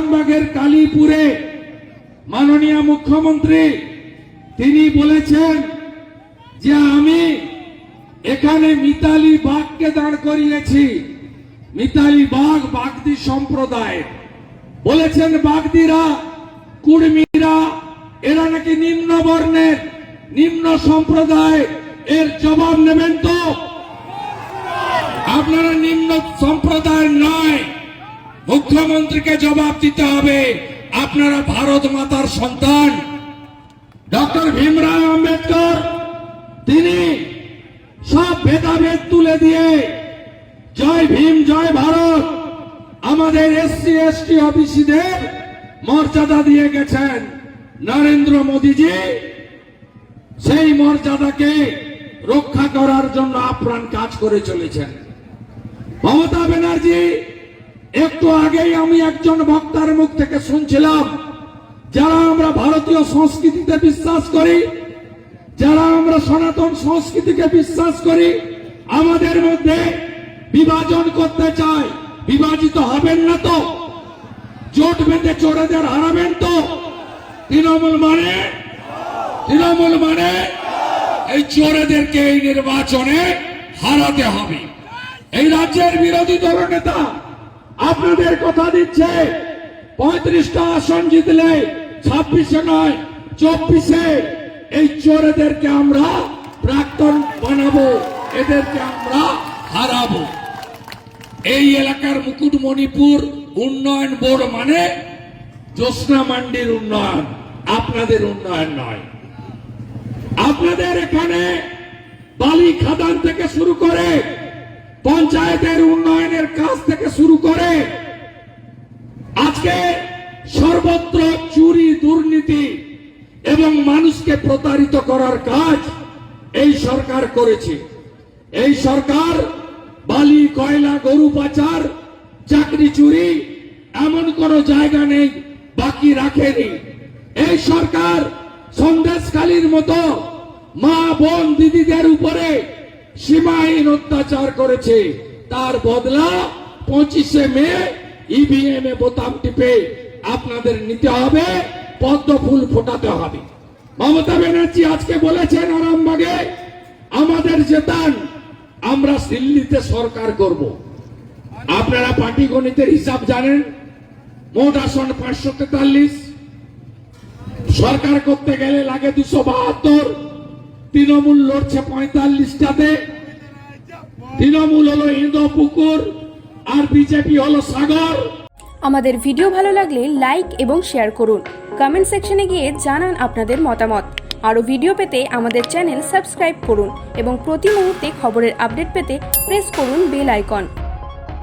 আরামবাগের কালীপুরে মাননীয় মুখ্যমন্ত্রী, তিনি বলেছেন যে আমি এখানে মিতালি বাঘকে দাঁড় করিয়েছি। মিতালি বাঘ বাগদি সম্প্রদায় বলেছেন বাগদিরা, কুর্মীরা, এরা নাকি নিম্ন বর্ণের নিম্ন সম্প্রদায়। এর জবাব নেবেন তো? আপনারা নিম্ন সম্প্রদায়ের নয়। মুখ্যমন্ত্রীকে জবাব দিতে হবে। আপনারা ভারত মাতার সন্তান। ডক্টর ভীমরাও আম্বেদকর, তিনি সব ভেদাভেদ তুলে দিয়ে, জয় ভীম, জয় ভারত, আমাদের এসসি, এসটি অফিসিদের মর্যাদা দিয়ে গেছেন নরেন্দ্র মোদীজি। সেই মর্যাদাকে রক্ষা করার জন্য আপ্রাণ কাজ করে চলেছেন। মমতা ব্যানার্জি একটু আগেই আমি একজন বক্তার মুখ থেকে শুনছিলাম, যারা আমরা ভারতীয় সংস্কৃতিতে বিশ্বাস করি, যারা আমরা সনাতন সংস্কৃতিকে বিশ্বাস করি, আমাদের মধ্যে বিভাজন করতে চাই বিভাজিত হবেন না তো? জোট বেঁধে চোরেদের হারাবেন তো? তৃণমূল মানে? তৃণমূল মানে? এই চোরেদেরকে এই নির্বাচনে হারাতে হবে। এই রাজ্যের বিরোধী দল নেতা আপনাদের কথা দিচ্ছে। পঁয়ত্রিশটা আসন জিতলে ছাব্বিশে নয়, চব্বিশে। এই চোরেদেরকে আমরা প্রাক্তন বানাবো, এদেরকে আমরা হারাবো। এই এলাকার মুকুটমণিপুর উন্নয়ন বোর্ড মানে জ্যোৎস্না মান্ডির উন্নয়ন, আপনাদের উন্নয়ন নয়। আপনাদের এখানে বালি খাদান থেকে শুরু করে পঞ্চায়েতের উন্নয়নের কাজ থেকে শুরু করে আজকে সর্বত্র চুরি, দুর্নীতি এবং মানুষকে প্রতারিত করার কাজ এই সরকার করেছে। এই সরকার বালি, কয়লা, গরু পাচার, চাকরি চুরি এমন কোন জায়গা নেই, বাকি রাখেনি। এই সরকার সন্দেশকালীর মতো মা, বোন, দিদিদের উপরে সীমাহীন অত্যাচার করেছে। তার বদলা পঁচিশে মে ইভিএম এ বোতাম টিপে আপনাদের নিতে হবে, পদ্ম ফুল ফোটাতে হবে। মমতা ব্যানার্জি আজকে বলেছেন আরামবাগে, আমাদের জেতান, আমরা দিল্লিতে সরকার করব। আপনারা পাটিগণিতের হিসাব জানেন, মোট আসন পাঁচশো তেতাল্লিশ। সরকার করতে গেলে লাগে দুশো বাহাত্তর। তৃণমূল লড়ছে পঁয়তাল্লিশটাতে। তৃণমূল হলো ইন্দো পুকুর আর বিজেপি হলো সাগর। আমাদের ভিডিও ভালো লাগলে লাইক এবং শেয়ার করুন। কমেন্ট সেকশনে গিয়ে জানান আপনাদের মতামত। আরও ভিডিও পেতে আমাদের চ্যানেল সাবস্ক্রাইব করুন এবং প্রতি মুহূর্তে খবরের আপডেট পেতে প্রেস করুন বেল আইকন।